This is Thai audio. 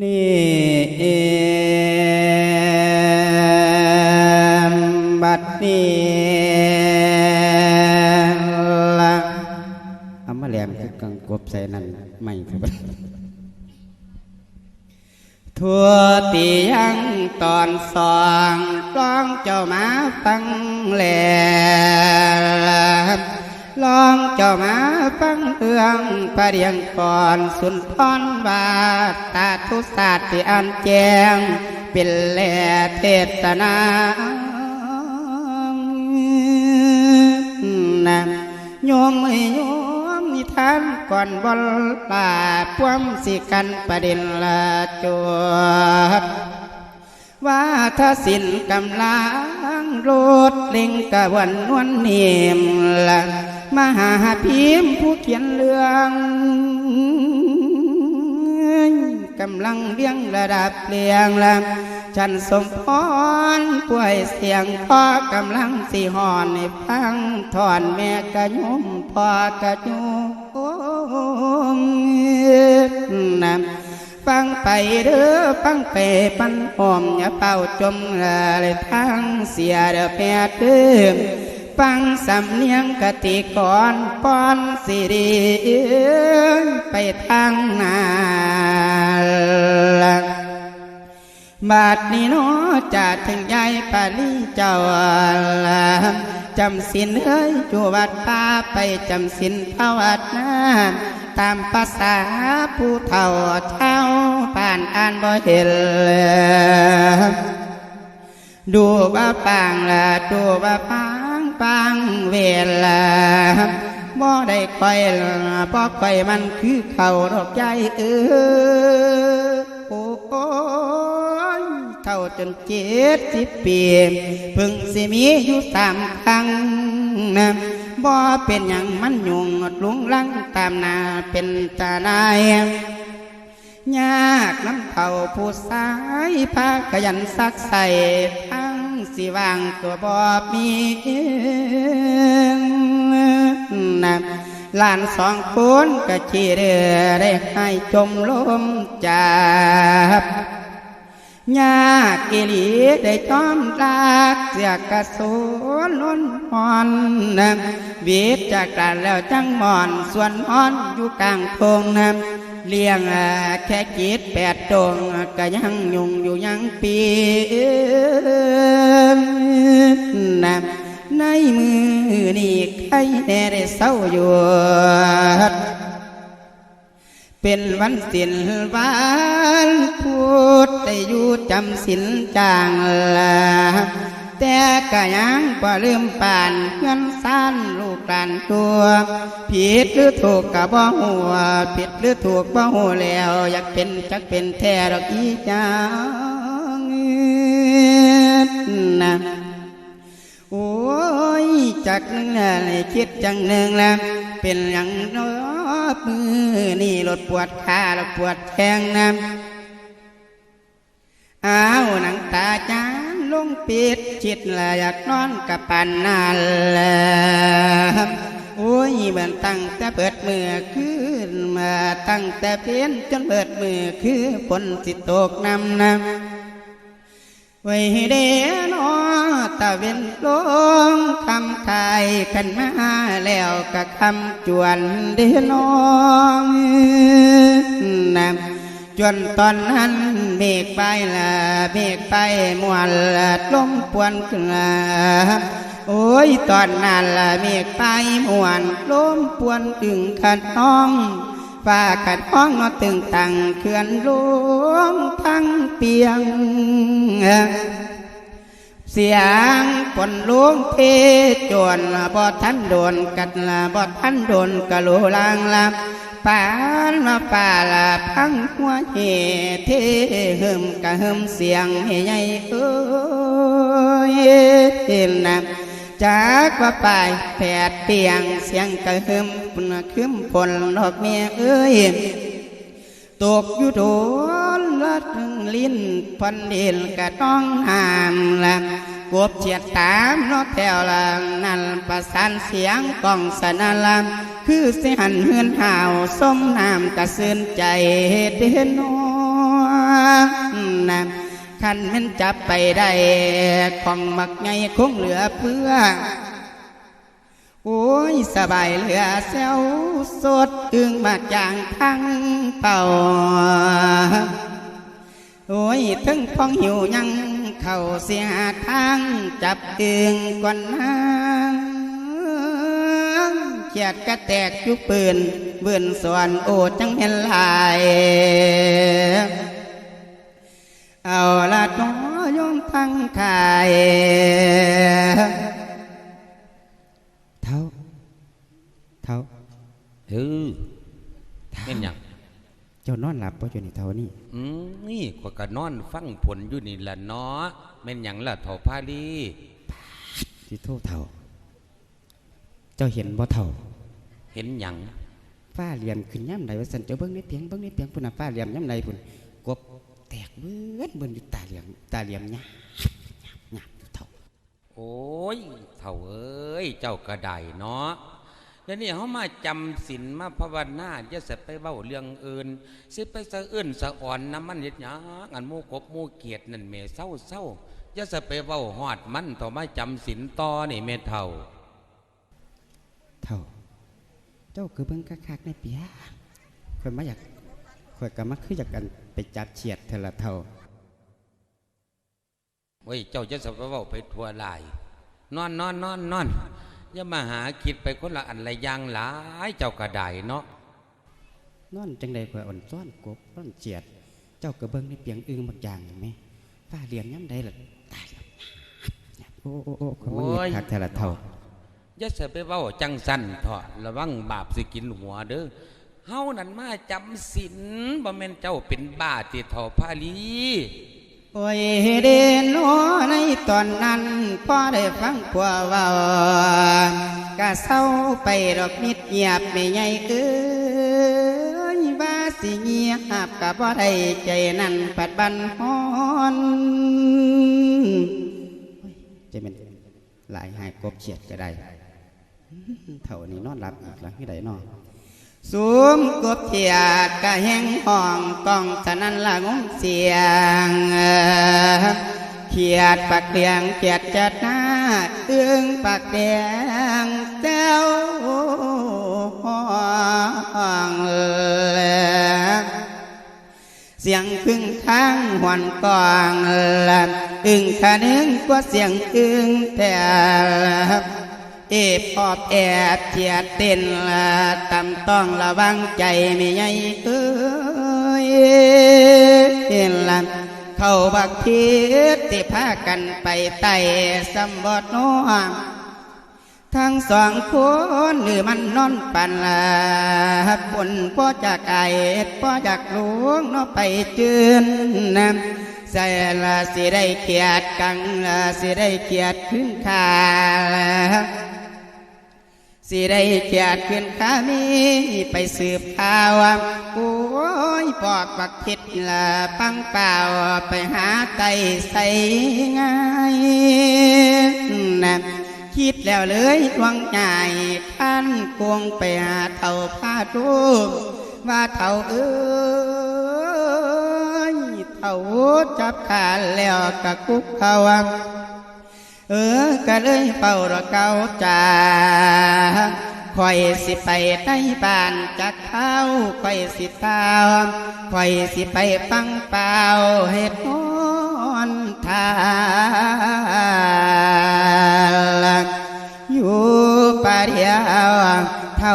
นี่เอมบัดนี้ละเอามาแหลมคือกังกบใส่นั่นไม่ครับทั่วตียังตอนสองร้องเจ้ามาฟังแหลม ลองเจ้ามาฟังเรื่องประเดียงก่อนสุนทรบาทตาทุศาสตร์ที่อันแจงเป็นแหล่เทศนานะโยมไม่โยมนิทานก่อนบอลลาพวมสิกันประเด็นละจวดว่าถ้าสินกำลังโลดเล่งกะวันนวลเนียมละ มหาพิมพ์ผู้เขียนเรื่องกำลังเลี้ยงระดับเลียงละฉันสมพรป่วยเสียงพ่อกำลังสีหอนในฟังถอนแม่กระยุมพ่อกระยุมนำฟังไปเด้อฟังไปปันหอมอย่าเป่าจมเลยทั้งเสียเด้อแพ้เด้อ ฟังสำเนียงกติก่อนป้อนสิริไปทางนาบาดนี้เนาะจะถึงยายปาลีเจ้าจำสินเอ้ยจูวัดป้าไปจำสินพระวัดน้ำตามภาษาผู้เฒ่าเท่าผ่านอ่านบ่เห็นดูว่าปังละดูว่าปัง ปังเวลาบ่ได้ค่อยละบ่ค่อยมันคือเขาดอกใจเออโอ้ยเท่าจนเจ็ดสิบปีเพิ่งสิมีอยู่สามครั้งนะบ่เป็นอย่างมันยุงลุงลังตามนาเป็นตานายยากน้ำเท่าผู้สายพาขยันซักใส่ทั้ง สิวางตัวบ่มีนะหลานสองคนก็ชีเรือได้ให้จมลมจับยากิลีได้จอมรักเสียกระสูนล้นหอนนะวีดจากกันแล้วจังหมอน ส่วนอ่อนอยู่กลางพงนะ เลี้ยงแค่จิตแปดดวงก็ยังยุงอยู่ยังปีนะในมือนี่ใครแน่ได้เศร้าอยู่ เป็นวันสินวันพุธได้อยู่จำสินจางลา แต่ก็ยังบ่ลืมป่านเงินสั้นลูกหลานตัว ผิดหรือถูกก็บ่หัว ผิดหรือถูกบ่หัวแล้ว อยากเป็นจักเป็นแท้ดอกอีจางนะโอ้ยจากหนึ่งเลยคิดจังหนึ่งแล้วเป็นอย่างน้อมือนี่รถปวดขาแลวปวดแข้งน้ำอ้าวหนังตาจ้า งปิดจิตละอยากนอนกับปันนาแลโอ้ยเบิ่นตั้งแต่เปิดมือขึ้นมาตั้งแต่เพียนจนเปิดมือคือฝนสิตกนำนำไว้เดนอตะเวนลงคำไทยกันมาแล้วก็คำจวนเดนองนำ จนตอนนั้นเมฆไปละเมฆไปมวนละลมปวนกลาโอ้ยตอนนั้นละเมฆไปมวนลมปวนตึงขันน้องฟ้ากัดห้องนอตึงตังเขื่อนหลวงทั้งเปียง เสียงฝนลวงเพจวนบ่ทันโดนกัดละบ่ทันโดนกะโลลางละ ปานมาป่าละพังหัวเหเทหึมกะหึมเสียงให้ใหญ่เอ้ยเห็นนะจากว่าไปแผดเปียงเสียงกะหึมปุ่นคืมฝนดอกเมียเอ้ยตกอยู่โดนละถึงลิ้นพันเดินกะต้องหามละกบเฉียดตามนอแถวละนั่นประสานเสียงกองสนาลาม คือเสียหันเฮือนห่าวส้มน้ำกระสืนใจเด่นนวนะคันมันจับไปได้ของมักไงคงเหลือเพื่อ โอ้ยสบายเหลือเซลสดอึงมาจางทั้งเป่า โอ้ยถึงพองหิวยัง เข้าเสียทางจับเอึงก่อนนา เขียดกระแตกจุปืนเบื่นส่วนโอจังเห็นลาย เอาละน้อยมพังขายเท่าเท่าเออแม่นหยังเจ้านอนหลับป่ะอยู่ในเท่านี้อืมนี่กว่าก็นอนฟังผลอยู่นี่ล่ะเนาะแม่นหยังล่ะเฒ่าพาลีที่โทษเท่า เจ้าเห็นบ่เท่า เห็นหยังฟ้าเหลี่ยมขึ้นย่ำใดว่าสันเจ้าเบิ้งในเตียงเบิ้งในเตียงพุ่นน่ะฟ้าเหลี่ยมย่ำใดพุ่นกบแตกเบิ้นเบิ้นอยู่ตาเหลี่ยมตาเหลี่ยมหยาบหยาบอยู่เท่า โอ้ยเฒ่าเอ้ยเจ้าก็ได้เนาะแล้วนี่เฮามาจำศีลมาภาวนาจะสิไปเว้าเรื่องอื่นสิไปสะเอื้นสะอ่อนน้ำมันเฮ็ดหยังอันหมู่กบหมู่เกียดนั่นแม่เศร้าเศร้าจะสิไปเว้าฮอดมันต่อมาจำศีลต่อนี่แม่เฒ่า เท่า เจ้าคือเบิ้งคักๆในเปียข่อยมาอยากข่อยก็มาคืออยากกันไปจับเฉียดเทอละเท่าเว้ยเจ้าจะสับเว้าไปทั่วหลาย นอนนอนนอนนอนอย่ามาหาคิดไปคนละอันละอย่างหลายเจ้าก็ได้เนาะนอนจังใดเพื่ออ่อนซ้อนกบร้อนเจียด เจ้าก็เบิ้งในเปียงอึงบางอย่างเห็นไหมฟ้าเหลี่ยมย่ำใดล่ะตายแล้วโอ้โอ้โอ้เขามาเงียบคักเทอละเท่า อย่าเสไปเว้าจังสันเถอะระวังบาปสิกินหัวเด้อเฮานั่นมาจำศีลบ่แม่นเจ้าเป็นบ้าติเฒ่าพาลีโอ้ยเดนโอในตอนนั้นพอได้ฟังผัวเว้ากะเศร้าไปดอกมิดเงียบไม่ใหญ่เอ้ยว่าสิเงียบกะบ่ได้ใจนั่นปัดบันฮอนโอ้ยจะเป็นหลายหายกบเฉียดก็ได้ เท่านี้นอนหลับอีกแล้วที่ใดนนอนสูมกบเทียกะแห้งห้องกองสนันละงงเสียงเขียดปักเดียงเขียดจัดหน้าเอื้องปักแดงเต้วห้องแลเสียงพึ่งข้างหวนกองลอึงขานึงกว่าเสียงอึงแต่ เอบออบแอบเทียดเต้นละตำต้องระวังใจไม่ใหญ่เอ้ยเห็นละเข้าบักทีที่พากันไปไต่สำบดน้อทั้งสองคนหรือมันนอนปันละบนพ่อจากไก่พ่อจากหลวงเนาะไปจืนน้ำใส่ละสิได้เกียดกังละสิได้เกียดขึ้นขาละ สิได้เกียดขึ้นข้ามีไปสืบข่าวโอ้ยปอกปักผิดละปังเปล่าไปหาไตใส่ง่ายนะคิดแล้วเลยดวงใจท่านกวงไปหาเท่าพาดูว่าเท่าเอ้ยเท่าจับขาแล้วกะคุกเขาวัง เออก็เลยเป่าระเกาจ่าคอยสิไปใต้บ้านจักเข้าคอยสิตามคอยสิไปฟังเป่าเฮ็ดนอนทานอยู่ป่าเดียวเท่า